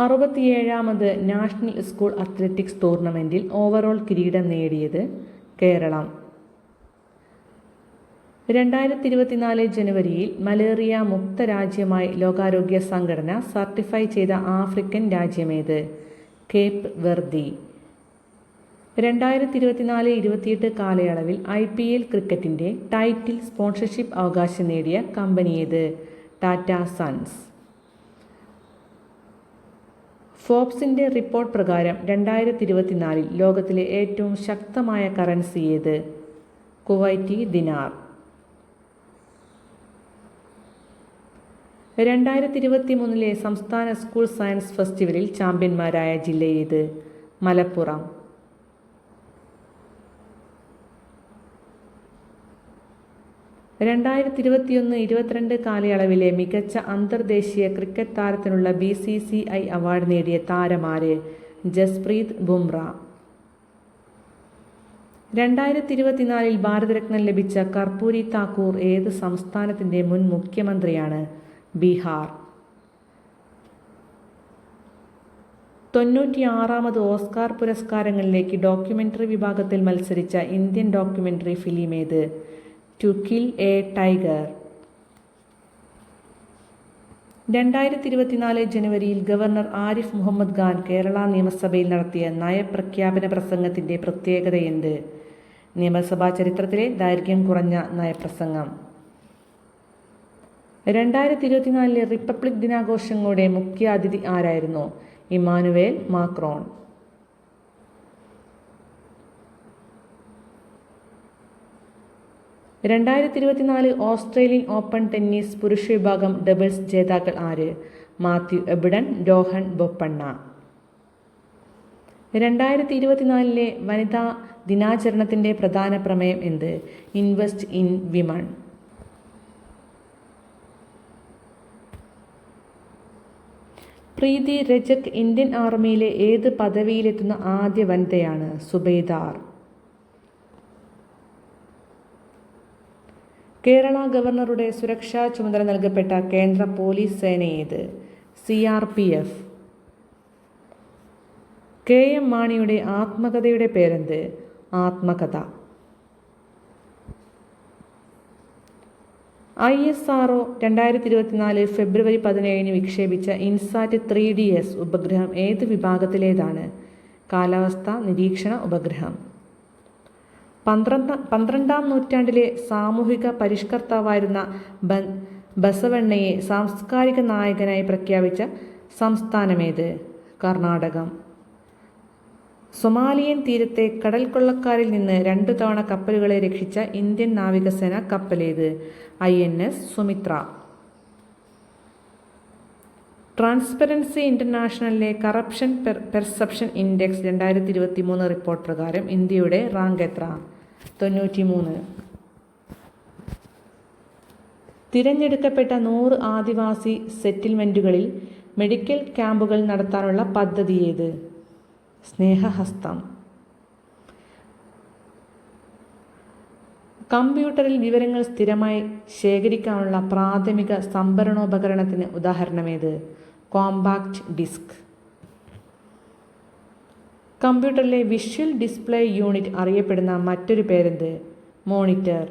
അറുപത്തിയേഴാമത് national school athletics ടൂർണമെന്റിൽ overall കിരീടം നേടിയത് കേരളം. രണ്ടായിരത്തി ഇരുപത്തിനാല് ജനുവരിയിൽ മലേറിയ മുക്ത രാജ്യമായി ലോകാരോഗ്യ സംഘടന സർട്ടിഫൈ ചെയ്ത ആഫ്രിക്കൻ രാജ്യമേത്? കേപ്പ് വെർദി. രണ്ടായിരത്തി ഇരുപത്തിനാല് ഇരുപത്തിയെട്ട് കാലയളവിൽ ഐ പി എൽ ക്രിക്കറ്റിന്റെ ടൈറ്റിൽ സ്പോൺസർഷിപ്പ് അവകാശം നേടിയ കമ്പനിയേത്? ടാറ്റ സൺസ്. ഫോബ്സിന്റെ റിപ്പോർട്ട് പ്രകാരം രണ്ടായിരത്തി ഇരുപത്തിനാലിൽ ലോകത്തിലെ ഏറ്റവും ശക്തമായ കറൻസി ഏത്? Kuwaiti dinar. രണ്ടായിരത്തി ഇരുപത്തി മൂന്നിലെ സംസ്ഥാന സ്കൂൾ സയൻസ് ഫെസ്റ്റിവലിൽ ചാമ്പ്യന്മാരായ ജില്ല ഏത്? മലപ്പുറം. രണ്ടായിരത്തി ഇരുപത്തിയൊന്ന് ഇരുപത്തിരണ്ട് കാലയളവിലെ മികച്ച അന്തർദേശീയ cricket താരത്തിനുള്ള B C C I award നേടിയ താരമാര് ജസ്പ്രീത് ബുംറ. രണ്ടായിരത്തി ഇരുപത്തിനാലിൽ ഭാരതരത്നം ലഭിച്ച കർപ്പൂരി താക്കൂർ ഏത് സംസ്ഥാനത്തിന്റെ മുൻ മുഖ്യമന്ത്രിയാണ്? ബീഹാർ. തൊണ്ണൂറ്റിയാറാമത് ഓസ്കാർ പുരസ്കാരങ്ങളിലേക്ക് ഡോക്യുമെന്ററി വിഭാഗത്തിൽ മത്സരിച്ച ഇന്ത്യൻ ഡോക്യുമെന്ററി ഫിലിം ഏത്? ടു കിൽ എ ടൈഗർ രണ്ടായിരത്തി ഇരുപത്തിനാല് ജനുവരിയിൽ ഗവർണർ ആരിഫ് മുഹമ്മദ് ഖാൻ കേരള നിയമസഭയിൽ നടത്തിയ നയപ്രഖ്യാപന പ്രസംഗത്തിന്റെ പ്രത്യേകതയുണ്ട് നിയമസഭാ ചരിത്രത്തിലെ ദൈർഘ്യം കുറഞ്ഞ നയപ്രസംഗം. രണ്ടായിരത്തി ഇരുപത്തിനാലിലെ റിപ്പബ്ലിക് ദിനാഘോഷങ്ങളുടെ മുഖ്യ അതിഥി ആരായിരുന്നു? Emmanuel Macron. രണ്ടായിരത്തി ഇരുപത്തിനാല് ഓസ്ട്രേലിയൻ ഓപ്പൺ ടെന്നീസ് പുരുഷ വിഭാഗം ഡബിൾസ് ജേതാക്കൾ ആര്? മാത്യു എബിഡൻ രോഹൻ ബൊപ്പണ്ണ. രണ്ടായിരത്തി ഇരുപത്തിനാലിലെ വനിതാ ദിനാചരണത്തിന്റെ പ്രധാന പ്രമേയം എന്ത്? Invest in women. Preeti Rajak Indian ആർമിയിലെ ഏത് പദവിയിലെത്തുന്ന ആദ്യ വനിതയാണ് സുബൈദാർ? കേരള ഗവർണറുടെ സുരക്ഷാ ചുമതല നൽകപ്പെട്ട കേന്ദ്ര പോലീസ് സേന ഏത് C R P F K M മാണിയുടെ ആത്മകഥയുടെ പേരെന്ത്? ആത്മകഥ. ഐ എസ് ആർ ഒ രണ്ടായിരത്തി ഇരുപത്തിനാല് ഫെബ്രുവരി പതിനേഴിന് വിക്ഷേപിച്ച ഇൻസാറ്റ് ത്രീ ഡി എസ് ഉപഗ്രഹം ഏത് വിഭാഗത്തിലേതാണ്? കാലാവസ്ഥ നിരീക്ഷണ ഉപഗ്രഹം. പന്ത്രണ്ട് പന്ത്രണ്ടാം നൂറ്റാണ്ടിലെ സാമൂഹിക പരിഷ്കർത്താവായിരുന്ന ബ ബസവണ്ണയെ സാംസ്കാരിക നായകനായി പ്രഖ്യാപിച്ച സംസ്ഥാനമേത്? കർണാടകം. സൊമാലിയൻ തീരത്തെ കടൽ കൊള്ളക്കാരിൽ നിന്ന് രണ്ടു തവണ കപ്പലുകളെ രക്ഷിച്ച ഇന്ത്യൻ നാവികസേന കപ്പലേത്? I N S Sumitra. Transparency ഇന്റർനാഷണലിലെ corruption perception index രണ്ടായിരത്തി ഇരുപത്തി മൂന്ന് റിപ്പോർട്ട് പ്രകാരം ഇന്ത്യയുടെ റാങ്ക് എത്ര? തൊണ്ണൂറ്റി മൂന്ന് തിരഞ്ഞെടുക്കപ്പെട്ട നൂറ് ആദിവാസി സെറ്റിൽമെന്റുകളിൽ മെഡിക്കൽ ക്യാമ്പുകൾ നടത്താനുള്ള പദ്ധതി ഏത്? സ്നേഹഹസ്തം. കമ്പ്യൂട്ടറിൽ വിവരങ്ങൾ സ്ഥിരമായി ശേഖരിക്കാനുള്ള പ്രാഥമിക സംഭരണോപകരണത്തിന് ഉദാഹരണമേത് കോമ്പാക്റ്റ് ഡിസ്ക്. കമ്പ്യൂട്ടറിലെ വിഷ്വൽ ഡിസ്പ്ലേ യൂണിറ്റ് അറിയപ്പെടുന്ന മറ്റൊരു പേരെന്ത്? മോണിറ്റർ.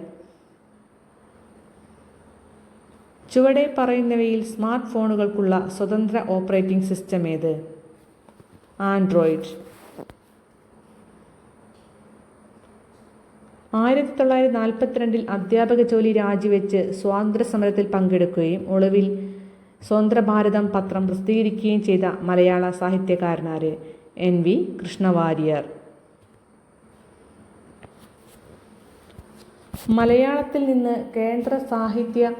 ചുവടെ പറയുന്നവയിൽ സ്മാർട്ട് ഫോണുകൾക്കുള്ള സ്വതന്ത്ര ഓപ്പറേറ്റിംഗ് സിസ്റ്റം ഏത്? ആൻഡ്രോയിഡ്. ആയിരത്തി തൊള്ളായിരത്തി നാൽപ്പത്തിരണ്ടിൽ അധ്യാപക ജോലി രാജിവെച്ച് സ്വാതന്ത്ര്യ സമരത്തിൽ പങ്കെടുക്കുകയും ഒളിവിൽ സ്വതന്ത്ര ഭാരതം പത്രം പ്രസിദ്ധീകരിക്കുകയും ചെയ്ത മലയാള സാഹിത്യകാരനാര്? N V Krishna Warrier. മലയാളത്തിൽ നിന്ന് കേന്ദ്ര സാഹിത്യ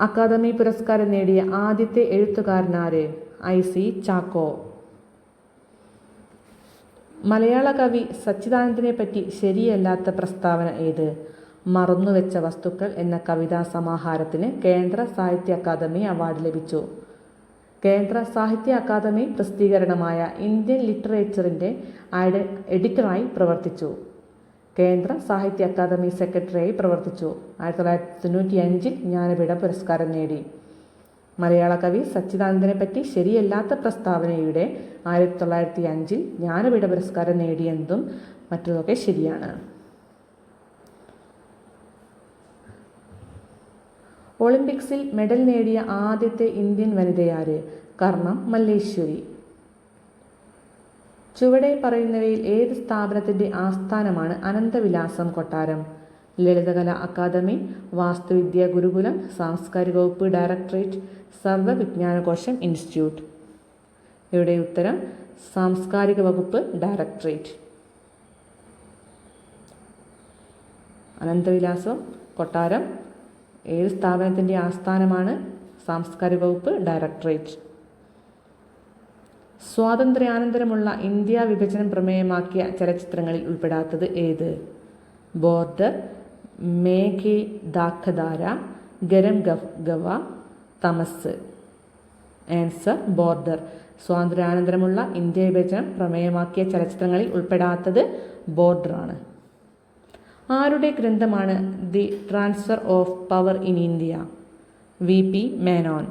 അക്കാദമി പുരസ്കാരം നേടിയ ആദ്യത്തെ എഴുത്തുകാരനാര്? I C Chacko. മലയാള കവി സച്ചിദാനന്ദനെ പറ്റി ശരിയല്ലാത്ത പ്രസ്താവന ഏത്? മറന്നുവെച്ച വസ്തുക്കൾ എന്ന കവിതാ സമാഹാരത്തിന് കേന്ദ്ര സാഹിത്യ അക്കാദമി അവാർഡ് ലഭിച്ചു. കേന്ദ്ര സാഹിത്യ അക്കാദമി പ്രസിദ്ധീകരണമായ ഇന്ത്യൻ ലിറ്ററേച്ചറിന്റെ എഡിറ്ററായി പ്രവർത്തിച്ചു. കേന്ദ്ര സാഹിത്യ അക്കാദമി സെക്രട്ടറിയായി പ്രവർത്തിച്ചു. ആയിരത്തി തൊള്ളായിരത്തി തൊണ്ണൂറ്റി അഞ്ചിൽ ജ്ഞാനപീഠ പുരസ്കാരം നേടി. മലയാള കവി സച്ചിദാനന്ദനെ പറ്റി ശരിയല്ലാത്ത പ്രസ്താവനയുടെ ആയിരത്തി തൊള്ളായിരത്തി അഞ്ചിൽ ജ്ഞാനപീഠ പുരസ്കാരം നേടിയെന്നതും മറ്റതൊക്കെ ശരിയാണ്. ഒളിമ്പിക്സിൽ മെഡൽ നേടിയ ആദ്യത്തെ ഇന്ത്യൻ വനിതയാര്? കർണം മല്ലേശ്വരി. ചുവടെ പറയുന്നവയിൽ ഏത് സ്ഥാപനത്തിന്റെ ആസ്ഥാനമാണ് അനന്തവിലാസം കൊട്ടാരം? ലളിതകലാ അക്കാദമി വാസ്തുവിദ്യാ ഗുരുകുലം സാംസ്കാരിക വകുപ്പ് ഡയറക്ടറേറ്റ് സർവവിജ്ഞാനകോശം ഇൻസ്റ്റിറ്റ്യൂട്ട്. ഇവിടെ ഉത്തരം സാംസ്കാരിക വകുപ്പ് ഡയറക്ടറേറ്റ്. അനന്തവിലാസം കൊട്ടാരം ഏത് സ്ഥാപനത്തിന്റെ ആസ്ഥാനമാണ്? സാംസ്കാരിക വകുപ്പ് ഡയറക്ടറേറ്റ്. സ്വാതന്ത്ര്യാനന്തരമുള്ള ഇന്ത്യ വിഭജനം പ്രമേയമാക്കിയ ചലച്ചിത്രങ്ങളിൽ ഉൾപ്പെടാത്തത് ഏത്? ബോർഡർ മേഘേ ദാഖധാര ഗരം ഗവ തമസ്. Answer border. സ്വാതന്ത്ര്യാനന്തരമുള്ള ഇന്ത്യ വിഭജനം പ്രമേയമാക്കിയ ചലച്ചിത്രങ്ങളിൽ ഉൾപ്പെടാത്തത് ബോർഡറാണ്. ആരുടെ ഗ്രന്ഥമാണ് the transfer of power in India? V P Menon.